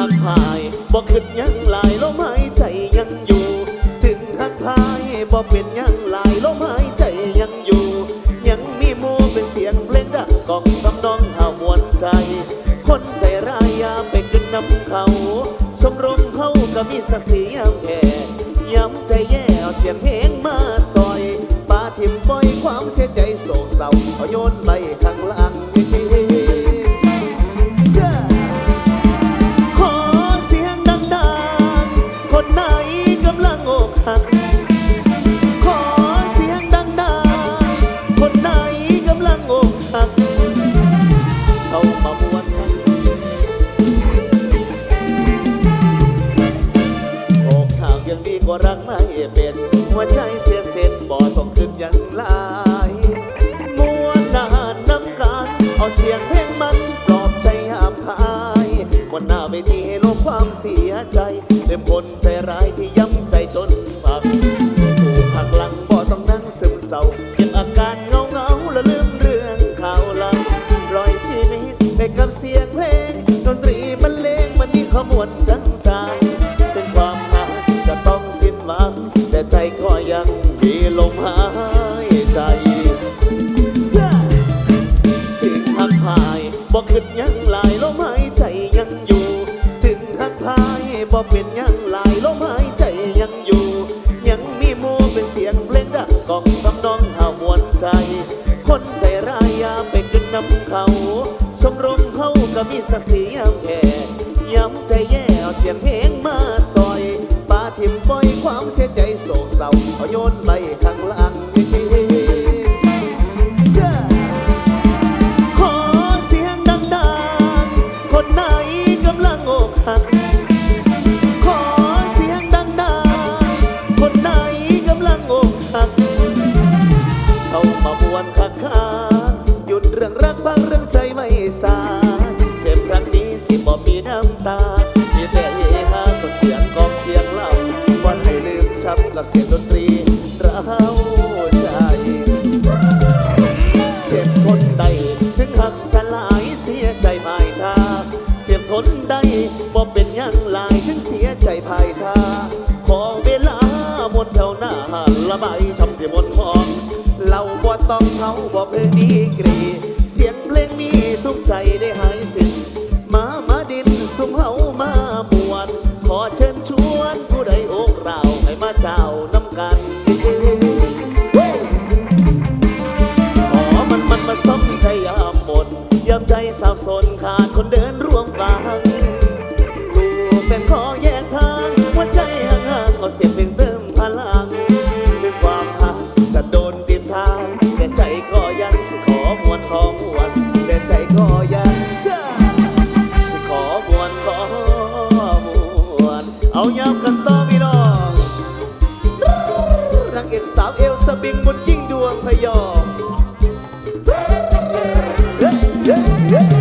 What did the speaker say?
หักพายบอกขึ้นยังหลายลมหายใจยังอยู่ ถึงหักพายบอกเป็นยังหลายลมหายใจยังอยู่ ยังมีมูเป็นเสียงเพลงดังกองทำนองหามวนใจ คนใจร้ายยาไปขึ้นนำเขา ชมรมเขาก็มีศักดิ์ศรียามแก่ย้ำใจแย่เอาเสียงเพลงมาซอยปาทิมปล่อยความเสียใจโศกเศร้าเอาโยนไปข้างหลัง วัวรักไม่เป็นหัวใจเสียเส้นบ่ต้องขึ้นยังลายมวนนานน้ำกันเอาเสียงเพลงมันปลอบใจอาภายวันหน้าเวทีให้ลบความเสียใจเต็มคน บอกเป็นยังหลายลมหายใจยังอยู่ ยังมีมูเป็นเสียงเพลงดังกล่องทำนองหามวนใจ คนใจร้ายยาไปขึ้นนำเขาชมรมเขาก็มีศักดิ์ศรียามแก่ย้ำใจแย่เอาเสียงเพลงมาซอยปาทิมปล่อยความเสียใจโศกเศร้าเอาโยนไปข้างหลัง ราใจ เจ็บทนใดถึงหักสลายเสียใจภายทาเจ็บทนใดบ่เป็นยังลายถึงเสียใจภายทาขอเวลาหมดเท่าหน้าระใบช้ำที่มนต์มอง เราบ่ต้องเขาบ่เพิ่งดีกรี เสียงเพลงนี้ทุกใจได้หายสิ้นมามาดินสุมเฮามามวน ขอเชิญชวนผู้ใดอกเราให้มาเจ้าน้ำกัน ใจสับสนขาดคนเดินร่วมฟังกูเป็นขอแยกทางหัวใจห่างๆเอเสียงเพลงเติมพลังด้วยความหักจะโดนติดทางแต่ใจก็ยังสิขอมวนขอมวนแต่ใจก็ยังสิขอมวนขอมวนเอาย้ำกันต่อพี่น้องนางเอกสาวเอลสบิงบนยิ่งดวงพยอง yeah, yeah.